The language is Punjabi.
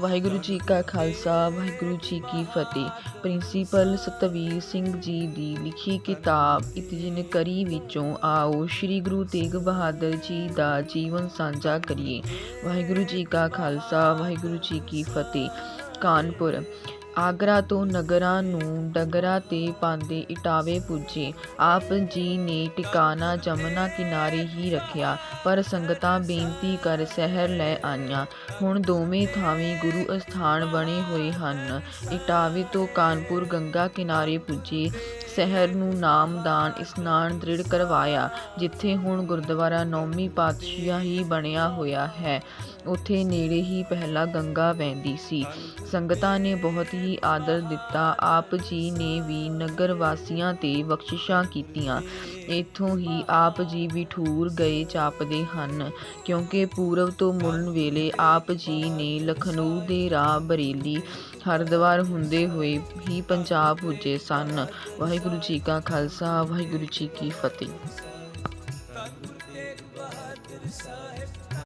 ਵਾਹਿਗੁਰੂ ਜੀ ਕਾ ਖਾਲਸਾ, ਵਾਹਿਗੁਰੂ ਜੀ ਕੀ ਫਤਿਹ। ਪ੍ਰਿੰਸੀਪਲ ਸਤਵੀਰ ਸਿੰਘ ਜੀ ਦੀ ਲਿਖੀ ਕਿਤਾਬ ਇਤਿਜਨ ਕਰੀ ਵਿੱਚੋਂ ਆਓ, ਸ੍ਰੀ ਗੁਰੂ ਤੇਗ ਬਹਾਦਰ ਜੀ ਦਾ ਜੀਵਨ ਸਾਂਝਾ ਕਰੀਏ। ਵਾਹਿਗੁਰੂ ਜੀ ਕਾ ਖਾਲਸਾ, ਵਾਹਿਗੁਰੂ ਜੀ ਕੀ ਫਤਿਹ। ਕਾਨਪੁਰ ਆਗਰਾ ਤੋਂ ਨਗਰਾਂ ਨੂੰ ਡਗਰਾ ਤੇ ਪਾਉਂਦੇ ਇਟਾਵੇ ਪੁੱਜੇ। ਆਪ ਜੀ ਨੇ ਟਿਕਾਣਾ ਜਮਨਾ ਕਿਨਾਰੇ ਹੀ ਰੱਖਿਆ, ਪਰ ਸੰਗਤਾਂ ਬੇਨਤੀ ਕਰ ਸ਼ਹਿਰ ਲੈ ਆਈਆਂ। ਹੁਣ ਦੋਵੇਂ ਥਾਵੇਂ ਗੁਰੂ ਅਸਥਾਨ ਬਣੇ ਹੋਏ ਹਨ। ਇਟਾਵੇ ਤੋਂ ਕਾਨਪੁਰ ਗੰਗਾ ਕਿਨਾਰੇ ਪੁੱਜੇ। ਸ਼ਹਿਰ ਨੂੰ ਨਾਮਦਾਨ ਇਸਨਾਨ ਦ੍ਰਿੜ ਕਰਵਾਇਆ, ਜਿੱਥੇ ਹੁਣ ਗੁਰਦੁਆਰਾ ਨੌਵੀਂ ਪਾਤਸ਼ਾਹੀ ਬਣਿਆ ਹੋਇਆ ਹੈ। ਉੱਥੇ ਨੇੜੇ ਹੀ ਪਹਿਲਾਂ ਗੰਗਾ ਵਹਿੰਦੀ ਸੀ। ਸੰਗਤਾਂ ਨੇ ਬਹੁਤ ਹੀ ਆਦਰ ਦਿੱਤਾ। ਆਪ ਜੀ ਨੇ ਵੀ ਨਗਰ ਵਾਸੀਆਂ ਤੇ ਬਖਸ਼ਿਸ਼ਾਂ ਕੀਤੀਆਂ। ਇੱਥੋਂ ਹੀ ਆਪ ਜੀ ਬਿਠੂਰ ਗਏ ਜਾਪਦੇ ਹਨ। ਕਿਉਂਕਿ ਪੂਰਬ ਤੋਂ ਮੁੜਨ ਵੇਲੇ ਆਪ ਜੀ ਨੇ ਲਖਨਊ ਦੇ ਰਾਹ ਬਰੇਲੀ, ਹਰਿਦੁਆਰ ਹੁੰਦੇ ਹੋਏ ਹੀ ਪੰਜਾਬ ਪੁੱਜੇ ਸਨ। ਵਾਹਿਗੁਰੂ ਜੀ ਕਾ ਖਾਲਸਾ, ਵਾਹਿਗੁਰੂ ਜੀ ਕੀ ਫਤਿਹ।